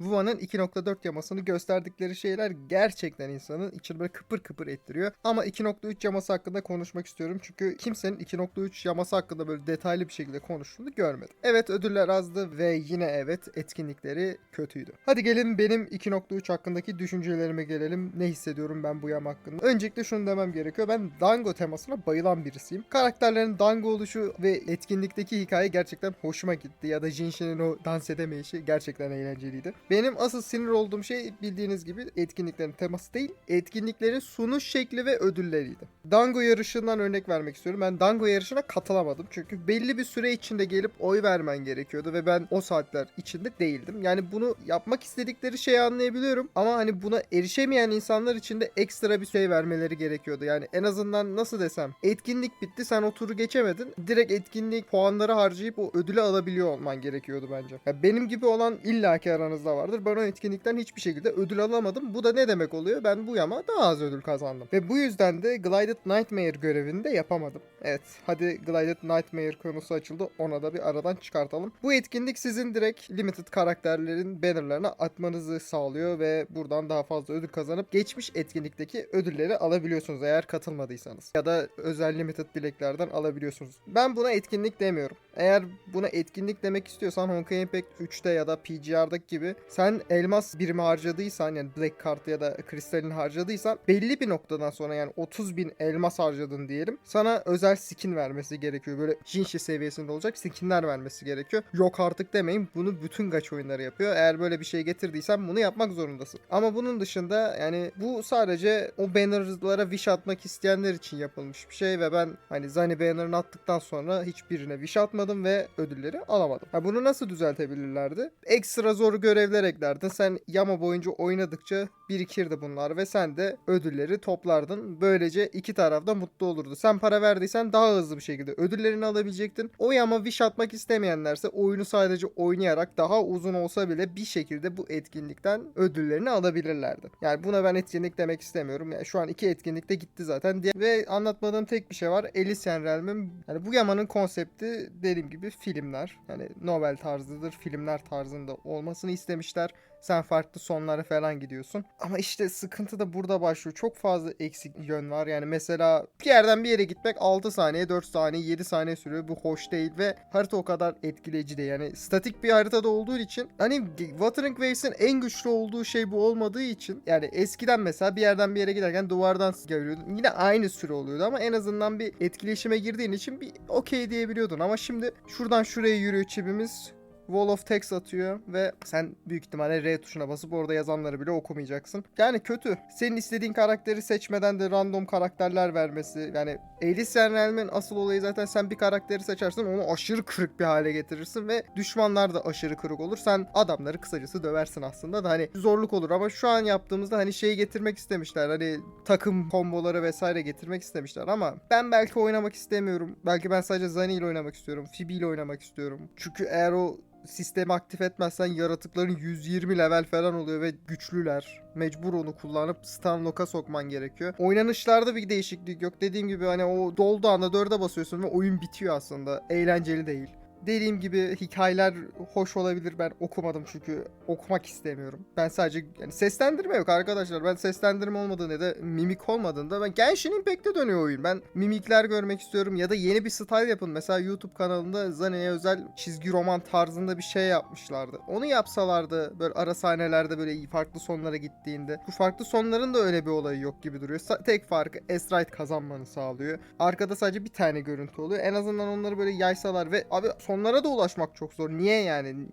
Vuva'nın 2.4 yamasını gösterdikleri şeyler gerçekten insanın içini böyle kıpır kıpır ettiriyor. Ama 2.3 yaması hakkında konuşmak istiyorum. Çünkü kimsenin 2.3 yaması hakkında böyle detaylı bir şekilde konuştuğunu görmedim. Evet ödüller azdı ve yine evet etkinlikleri kötüydü. Hadi gelin benim 2.3 hakkındaki düşüncelerime gelelim. Ne hissediyorum ben bu yama hakkında? Öncelikle şunu demem gerekiyor. Ben Dango temasına bayılan birisiyim. Karakterlerin Dango oluşu ve etkinlikteki hikaye gerçekten hoşuma gitti. Ya da Jinshin'in o dans edemeyişi gerçekten eğlenceliydi. Benim asıl sinir olduğum şey bildiğiniz gibi etkinliklerin teması değil, etkinliklerin sunuş şekli ve ödülleriydi. Dango yarışından örnek vermek istiyorum. Ben Dango yarışına katılamadım. Çünkü belli bir süre içinde gelip oy vermen gerekiyordu ve ben o saatler içinde değildim. Yani bunu yapmak istedikleri şeyi anlayabiliyorum ama hani buna erişemeyen insanlar için de ekstra bir şey vermeleri gerekiyordu. Yani en azından nasıl desem etkinlik bitti sen o turu geçemedin. Direkt etkinlik puanları harcayıp o ödülü alabiliyor olman gerekiyordu bence. Ya benim gibi olan illaki aranızda vardır. Ben o etkinlikten hiçbir şekilde ödül alamadım. Bu da ne demek oluyor? Ben bu yama daha az ödül kazandım. Ve bu yüzden de Glided Nightmare görevini de yapamadım. Evet hadi Glided Nightmare konusu açıldı. Ona da bir aradan çıkartalım. Bu etkinlik sizin direkt limited karakterlerin bannerlarına atmanızı sağlıyor ve buradan daha fazla ödül kazanıp geçmiş etkinlikteki ödülleri alabiliyorsunuz eğer katılmadıysanız. Ya da özel limited bileklerden alabiliyorsunuz. Ben buna etkinlik demiyorum. Eğer buna etkinlik demek istiyorsan Honkai Impact 3'te ya da PGR'daki gibi sen elmas birimi harcadıysan yani Black Card ya da kristalini harcadıysan belli bir noktadan sonra yani 30 bin elmas harcadın diyelim. Sana özel skin vermesi gerekiyor. Böyle Jinshi seviyesinde olacak skinler vermesi gerekiyor. Yok artık demeyin bunu bütün gaç oyunları yapıyor. Eğer böyle bir şey getirdiysen bunu yapmak zorundasın. Ama bunun dışında yani bu sadece o bannerlara wish atmak isteyenler için yapılmış bir şey ve ben hani Zani banner'ını attıktan sonra hiçbirine wish atmadım ve ödülleri alamadım. Ha bunu nasıl düzeltebilirlerdi? Ekstra zor görevler eklerdin. Sen yama boyunca oynadıkça birikirdi bunlar ve sen de ödülleri toplardın. Böylece iki taraf da mutlu olurdu. Sen para verdiysen daha hızlı bir şekilde ödüllerini alabilecektin. O yama wish atmak istemeyenlerse oyunu sadece oynayarak daha uzun olsa bile bir şekilde bu etkinlikten ödüllerini alabilirlerdi. Yani buna ben etkinlik demek istemiyorum. Yani şu an iki etkinlikte gitti zaten. Ve anlatmadığım tek bir şey var. Elysian Realm'in yani bu yamanın konsepti dediğim gibi filmler. Yani novel tarzıdır. Filmler tarzında olmasını istemişler. Sen farklı sonlara falan gidiyorsun. Ama işte sıkıntı da burada başlıyor. Çok fazla eksik yön var. Yani mesela bir yerden bir yere gitmek 6 saniye, 4 saniye, 7 saniye sürüyor. Bu hoş değil ve harita o kadar etkileyici değil. Yani statik bir haritada olduğu için hani Wuthering Waves'in en güçlü olduğu şey bu olmadığı için yani eskiden mesela bir yerden bir yere giderken duvardan görüyordun. Yine aynı süre oluyordu ama en azından bir etkileşime girdiğin için bir okey diyebiliyordun. Ama şimdi şuradan şuraya yürüyor çibimiz. Wall of text atıyor ve sen büyük ihtimalle R tuşuna basıp orada yazanları bile okumayacaksın. Yani kötü. Senin istediğin karakteri seçmeden de random karakterler vermesi. Yani Elysian Realm'in asıl olayı zaten sen bir karakteri seçersin onu aşırı kırık bir hale getirirsin ve düşmanlar da aşırı kırık olur. Sen adamları kısacası döversin aslında da hani zorluk olur ama şu an yaptığımızda hani şeyi getirmek istemişler. Hani takım komboları vesaire getirmek istemişler ama ben belki oynamak istemiyorum. Belki ben sadece Zani ile oynamak istiyorum. Phoebe ile oynamak istiyorum. Çünkü eğer o sistemi aktif etmezsen yaratıkların 120 level falan oluyor ve güçlüler. Mecbur onu kullanıp stun lock'a sokman gerekiyor. Oynanışlarda bir değişiklik yok. Dediğim gibi hani o dolduğu anda 4'e basıyorsun ve oyun bitiyor aslında. Eğlenceli değil. Dediğim gibi hikayeler hoş olabilir. Ben okumadım çünkü okumak istemiyorum. Ben sadece yani seslendirme yok arkadaşlar. Ben seslendirme olmadığında ya da mimik olmadığında ben Genshin Impact'te dönüyor oyun. Ben mimikler görmek istiyorum ya da yeni bir style yapın. Mesela YouTube kanalında Zane'ye özel çizgi roman tarzında bir şey yapmışlardı. Onu yapsalardı böyle ara sahnelerde böyle farklı sonlara gittiğinde. Bu farklı sonların da öyle bir olayı yok gibi duruyor. Tek farkı Esrite kazanmanı sağlıyor. Arkada sadece bir tane görüntü oluyor. En azından onları böyle yaysalar ve abi sonlara da ulaşmak çok zor. Niye yani?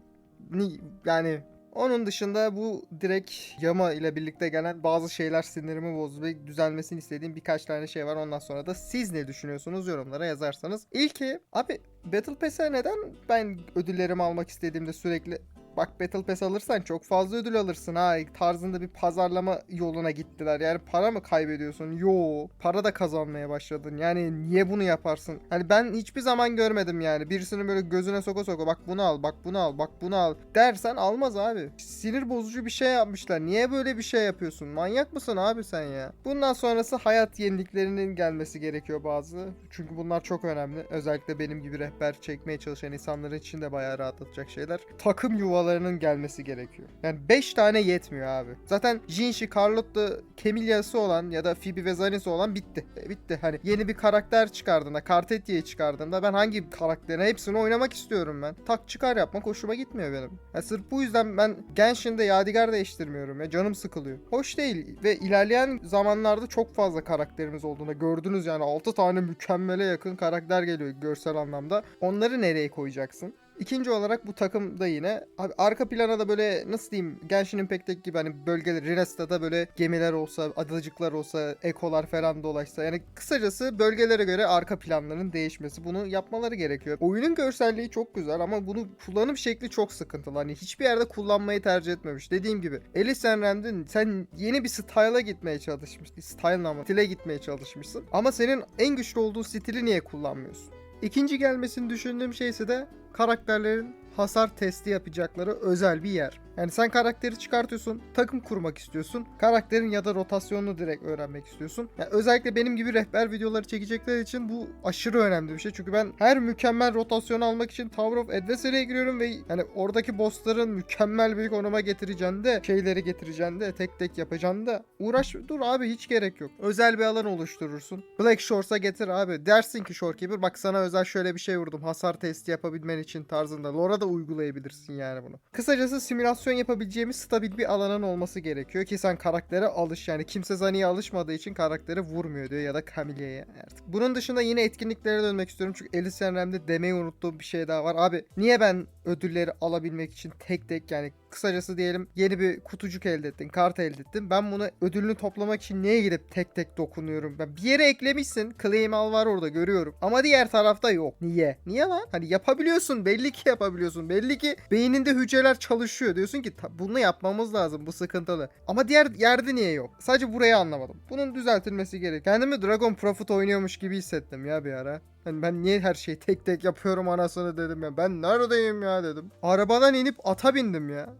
Ni yani onun dışında bu direkt Yama ile birlikte gelen bazı şeyler sinirimi bozdu ve düzelmesini istediğim birkaç tane şey var. Ondan sonra da siz ne düşünüyorsunuz yorumlara yazarsanız. İlki abi Battle Pass'e neden ben ödüllerimi almak istediğimde sürekli Bak Battle Pass alırsan çok fazla ödül alırsın ha tarzında bir pazarlama yoluna gittiler. Yani para mı kaybediyorsun? Yo, para da kazanmaya başladın. Yani niye bunu yaparsın? Hani ben hiçbir zaman görmedim yani. Birisinin böyle gözüne soka soka bak bunu al, bak bunu al, bak bunu al dersen almaz abi. Sinir bozucu bir şey yapmışlar. Niye böyle bir şey yapıyorsun? Manyak mısın abi sen ya? Bundan sonrası hayat yeniliklerinin gelmesi gerekiyor bazı. Çünkü bunlar çok önemli. Özellikle benim gibi rehber çekmeye çalışan insanlar için de bayağı rahatlatacak şeyler. Takım yuva alfalarının gelmesi gerekiyor. Yani 5 tane yetmiyor abi. Zaten Jinshi, Carlotta, Camilla'sı olan ya da Phoebe ve Zanis'i olan bitti. E, bitti. Hani yeni bir karakter çıkardığında, Cartetia'yı çıkardığında ben hangi karakterin hepsini oynamak istiyorum ben. Tak çıkar yapmak hoşuma gitmiyor benim. Ya sırf bu yüzden ben Genshin'de Yadigar değiştirmiyorum ya. Canım sıkılıyor. Hoş değil ve ilerleyen zamanlarda çok fazla karakterimiz olduğunu gördünüz yani 6 tane mükemmele yakın karakter geliyor görsel anlamda. Onları nereye koyacaksın? İkinci olarak bu takımda yine abi arka plana da böyle nasıl diyeyim Genshin Impact'teki gibi hani bölgeler Renesta'da böyle gemiler olsa, adacıklar olsa, ekolar falan dolaşsa yani kısacası bölgelere göre arka planların değişmesi bunu yapmaları gerekiyor. Oyunun görselliği çok güzel ama bunu kullanım şekli çok sıkıntılı. Hani hiçbir yerde kullanmayı tercih etmemiş. Dediğim gibi Alice Enrand'in sen yeni bir style'a gitmeye çalışmışsın. Style ama stile gitmeye çalışmışsın. Ama senin en güçlü olduğu stili niye kullanmıyorsun? İkinci gelmesini düşündüğüm şey ise de karakterlerin hasar testi yapacakları özel bir yer. Yani sen karakteri çıkartıyorsun, takım kurmak istiyorsun. Karakterin ya da rotasyonunu direkt öğrenmek istiyorsun. Yani özellikle benim gibi rehber videoları çekecekler için bu aşırı önemli bir şey. Çünkü ben her mükemmel rotasyonu almak için Tower of Adversary'e giriyorum ve yani oradaki bossların mükemmel bir konuma getireceğini de şeyleri getireceğini de tek tek yapacağını da uğraş dur abi hiç gerek yok. Özel bir alan oluşturursun. Black Shores'a getir abi. Dersin ki Shorekeeper bak sana özel şöyle bir şey vurdum. Hasar testi yapabilmen için tarzında. Lora da uygulayabilirsin yani bunu. Kısacası simülasyon yapabileceğimiz stabil bir alanın olması gerekiyor ki sen karaktere alış yani kimse Zani'ye alışmadığı için karakteri vurmuyor diyor ya da Camille'ye artık. Bunun dışında yine etkinliklere dönmek istiyorum çünkü Alice Enrem'de demeyi unuttuğum bir şey daha var. Abi niye ben ödülleri alabilmek için tek tek yani kısacası diyelim yeni bir kutucuk elde ettin, kart elde ettin. Ben bunu ödülünü toplamak için niye gidip tek tek dokunuyorum? Ben bir yere eklemişsin. Claim al var orada görüyorum. Ama diğer tarafta yok. Niye? Niye lan? Hani yapabiliyorsun. Belli ki yapabiliyorsun. Belli ki beyninde hücreler çalışıyor. Diyorsun ki "Ta- bunu yapmamız lazım. Bu sıkıntılı. Ama diğer yerde niye yok? Sadece burayı anlamadım. Bunun düzeltilmesi gerek. Kendimi Dragon Profit oynuyormuş gibi hissettim ya bir ara. Hani ben niye her şeyi tek tek yapıyorum anasını dedim ya. Ben neredeyim ya dedim. Arabadan inip ata bindim ya.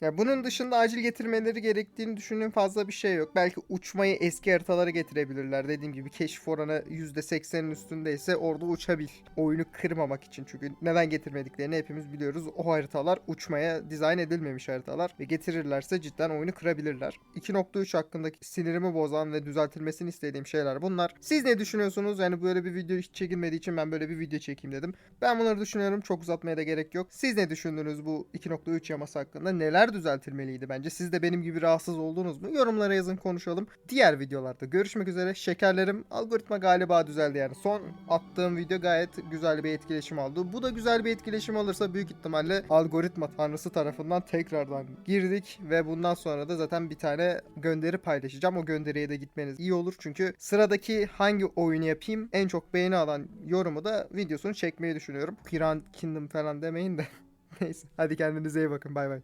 Ya bunun dışında acil getirmeleri gerektiğini düşündüğüm fazla bir şey yok. Belki uçmayı eski haritalara getirebilirler. Dediğim gibi keşif oranı %80'in üstündeyse orada uçabil. Oyunu kırmamak için. Çünkü neden getirmediklerini hepimiz biliyoruz. O haritalar uçmaya dizayn edilmemiş haritalar. Ve getirirlerse cidden oyunu kırabilirler. 2.3 hakkındaki sinirimi bozan ve düzeltilmesini istediğim şeyler bunlar. Siz ne düşünüyorsunuz? Yani böyle bir video hiç çekilmediği için ben böyle bir video çekeyim dedim. Ben bunları düşünüyorum. Çok uzatmaya da gerek yok. Siz ne düşündünüz bu 2.3 yaması hakkında? Düzeltilmeliydi bence? Siz de benim gibi rahatsız oldunuz mu? Yorumlara yazın konuşalım. Diğer videolarda görüşmek üzere. Şekerlerim algoritma galiba düzeldi yani. Son attığım video gayet güzel bir etkileşim aldı. Bu da güzel bir etkileşim alırsa büyük ihtimalle algoritma tanrısı tarafından tekrardan girdik ve bundan sonra da zaten bir tane gönderi paylaşacağım. O gönderiye de gitmeniz iyi olur çünkü sıradaki hangi oyunu yapayım en çok beğeni alan yorumu da videosunu çekmeyi düşünüyorum. Piran Kingdom falan demeyin de. Neyse hadi kendinize iyi bakın bay bay.